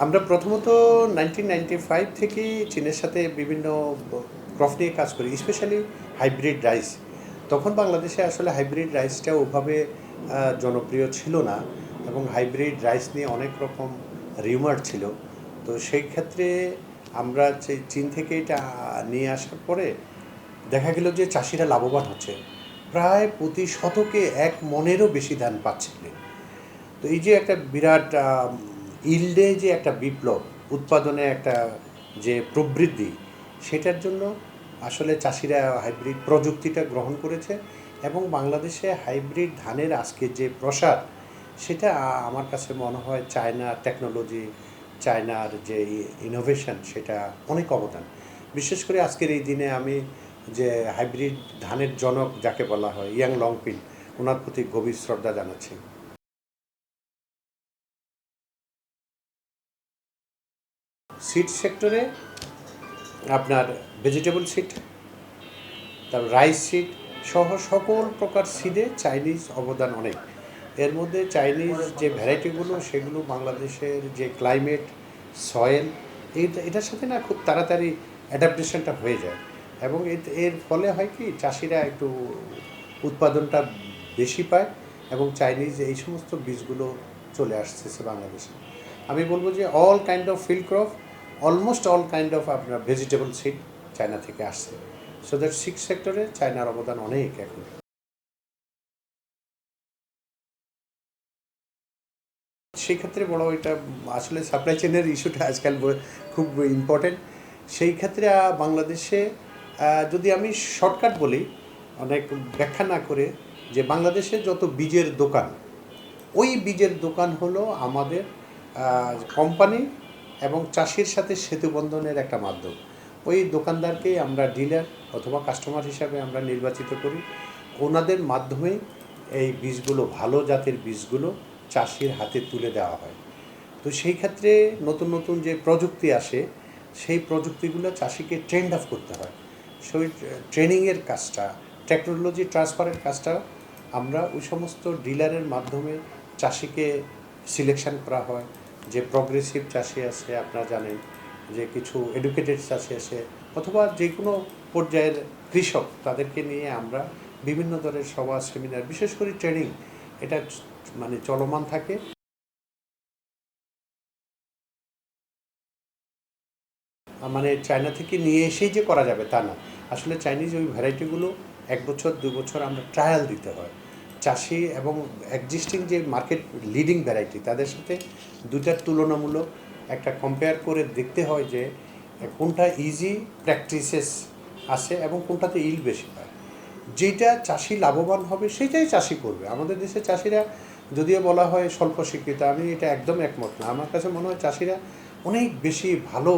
আমরা প্রথমত nineteen ninety five থেকে চীনের সাথে বিভিন্ন ক্রপ নিয়ে কাজ করি স্পেশালি হাইব্রিড রাইস তখন বাংলাদেশে আসলে হাইব্রিড রাইসটা ওভাবে জনপ্রিয় ছিল না এবং হাইব্রিড রাইস নিয়ে অনেক রকম রিউমার ছিল। তো সেই ক্ষেত্রে আমরা চীন থেকে এটা নিয়ে আসার পরে দেখা গেল যে চাষিরা লাভবান হচ্ছে। প্রায় প্রতি শতকে এক মনেরও বেশি ধান পাচ্ছিলেন তো এই যে একটা বিরাট ইল্ডে যে একটা বিপ্লব, উৎপাদনে একটা যে প্রবৃদ্ধি, সেটার জন্য আসলে চাষিরা হাইব্রিড প্রযুক্তিটা গ্রহণ করেছে এবং বাংলাদেশে হাইব্রিড ধানের আজকে যে প্রসার, সেটা আমার কাছে মনে হয় চায়না টেকনোলজি, চায়নার যে ইনোভেশন সেটা অনেক অবদান। বিশেষ করে আজকের এই দিনে আমি যে হাইব্রিড ধানের জনক যাকে বলা হয় ইয়াং লংপিন ওনার প্রতি গভীর শ্রদ্ধা জানাচ্ছি। সিড সেক্টরে আপনার ভেজিটেবল সিড তারপর রাইস সিড সহ সকল প্রকার সিডে চাইনিজ অবদান অনেক। এর মধ্যে চাইনিজ যে ভ্যারাইটিগুলো সেগুলো বাংলাদেশের যে ক্লাইমেট সয়েল এইটা, এটার সাথে না খুব তাড়াতাড়ি অ্যাডাপ্টেশনটা হয়ে যায়। এবং এর ফলে হয় কি, চাষিরা একটু উৎপাদনটা বেশি পায় এবং চাইনিজ এই সমস্ত বীজগুলো চলে আসতেছে বাংলাদেশে। আমি বলব যে all kind of field crop almost all kind of আপনার ভেজিটেবল সিড চায়না থেকে আসছে। সো দ্যাট সিক্স সেক্টরে চায়নার অবদান অনেক এখন। সেক্ষেত্রে বড় এটা আসলে সাপ্লাই চেনের ইস্যুটা আজকাল খুব ইম্পর্টেন্ট সেই ক্ষেত্রে বাংলাদেশে যদি আমি শর্টকাট বলি, অনেক ব্যাখ্যা না করে, যে বাংলাদেশে যত বীজের দোকান, ওই বীজের দোকান হলো আমাদের কোম্পানি এবং চাষির সাথে সেতুবন্ধনের একটা মাধ্যম। ওই দোকানদারকে আমরা ডিলার অথবা কাস্টমার হিসাবে আমরা নির্বাচিত করি। ওনাদের মাধ্যমেই এই বীজগুলো, ভালো জাতের বীজগুলো চাষির হাতে তুলে দেওয়া হয়। তো সেই ক্ষেত্রে নতুন নতুন যে প্রযুক্তি আসে, সেই প্রযুক্তিগুলো চাষিকে ট্রেন্ড আপ করতে হয়। সেই ট্রেনিংয়ের কাজটা টেকনোলজি ট্রান্সফারের কাজটা আমরা ওই সমস্ত ডিলারের মাধ্যমে চাষিকে সিলেকশন করা হয়। যে প্রগ্রেসিভ চাষি আছে, আপনারা জানেন যে কিছু এডুকেটেড চাষি আছে, অথবা যে কোনো পর্যায়ের কৃষক, তাদেরকে নিয়ে আমরা বিভিন্ন ধরনের সভা সেমিনার বিশেষ করে ট্রেনিং এটা মানে চলমান থাকে। মানে চায়না থেকে নিয়ে এসেই যে করা যাবে তা না। আসলে চাইনিজ ওই ভ্যারাইটিগুলো এক বছর দু বছর আমরা ট্রায়াল দিতে হয়। চাষি এবং এক্সিস্টিং যে মার্কেট লিডিং ভ্যারাইটি তাদের সাথে দুটার তুলনামূলক একটা কম্পেয়ার করে দেখতে হয় যে কোনটা ইজি প্র্যাকটিসেস আছে এবং কোনটাতে ইল বেশি পায় যেটা চাষি লাভবান হবে সেটাই চাষি করবে। আমাদের দেশে চাষিরা যদিও বলা হয় স্বল্প শিক্ষিত আমি এটা একদম একমত না। আমার কাছে মনে হয় চাষিরা অনেক বেশি ভালো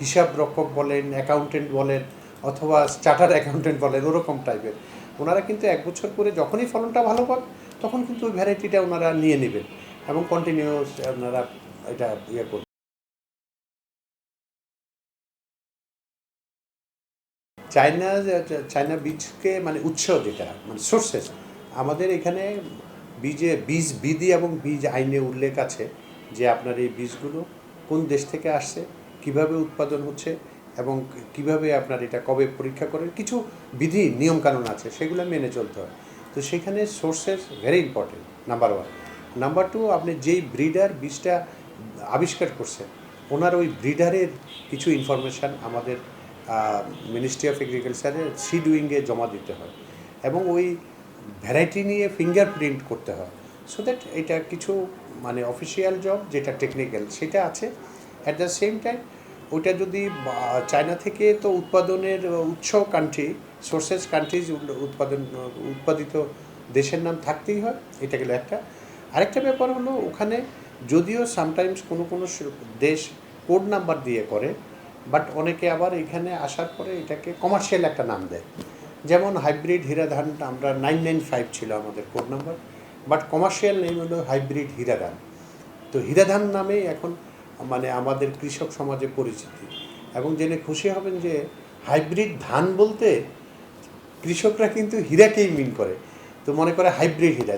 হিসাব রক্ষক বলেন অ্যাকাউন্টেন্ট বলেন অথবা চার্টার অ্যাকাউন্টেন্ট বলেন, ওরকম টাইপের ওনারা কিন্তু এক বছর করে যখনই ফলনটা ভালো পান, তখন কিন্তু ওই ভ্যারাইটিটা ওনারা নিয়ে নেবেন এবং কন্টিনিউস ওনারা এটা ইয়ে করবেন। চায়না চায়না বীজকে মানে উৎস যেটা মানে সোর্সেস আমাদের এখানে বীজে, বীজ বিধি এবং বীজ আইনে উল্লেখ আছে যে আপনার এই বীজগুলো কোন দেশ থেকে আসছে, কীভাবে উৎপাদন হচ্ছে এবং কীভাবে আপনার এটা কবে পরীক্ষা করেন, কিছু বিধি, নিয়মকানুন আছে, সেগুলো মেনে চলতে হয়। তো সেখানে sources very important number one number two আপনি যেই ব্রিডার বীজটা আবিষ্কার করছেন, ওনার ওই ব্রিডারের কিছু ইনফরমেশান আমাদের মিনিস্ট্রি অফ এগ্রিকালচারের সিড উইংয়ে জমা দিতে হয় এবং ওই ভ্যারাইটি নিয়ে ফিঙ্গার প্রিন্ট করতে হয়। সো দ্যাট এটা কিছু মানে অফিসিয়াল জব যেটা টেকনিক্যাল সেটা আছে। অ্যাট দ্য সেম টাইম ওইটা যদি চায়না থেকে তো উৎপাদনের উৎস কান্ট্রি সোর্সেস কান্ট্রিজ উৎপাদন উৎপাদিত দেশের নাম থাকতেই হয়, এটা গেলো একটা। আরেকটা ব্যাপার হলো, ওখানে যদিও সামটাইমস কোনো কোনো দেশ কোড নাম্বার দিয়ে করে বাট অনেকে আবার এখানে আসার পরে এটাকে কমার্শিয়াল একটা নাম দেয়। যেমন হাইব্রিড হীরা ধান আমরা নাইন নাইন ফাইভ ছিল আমাদের code number but commercial name হলো হাইব্রিড হীরা ধান তো হীরা ধান নামেই এখন মানে আমাদের কৃষক সমাজে পরিচিতি। এবং জেনে খুশি হবেন যে হাইব্রিড ধান বলতে কৃষকরা কিন্তু হীরাকেই মিন করে। তো মনে করে হাইব্রিড হীরা।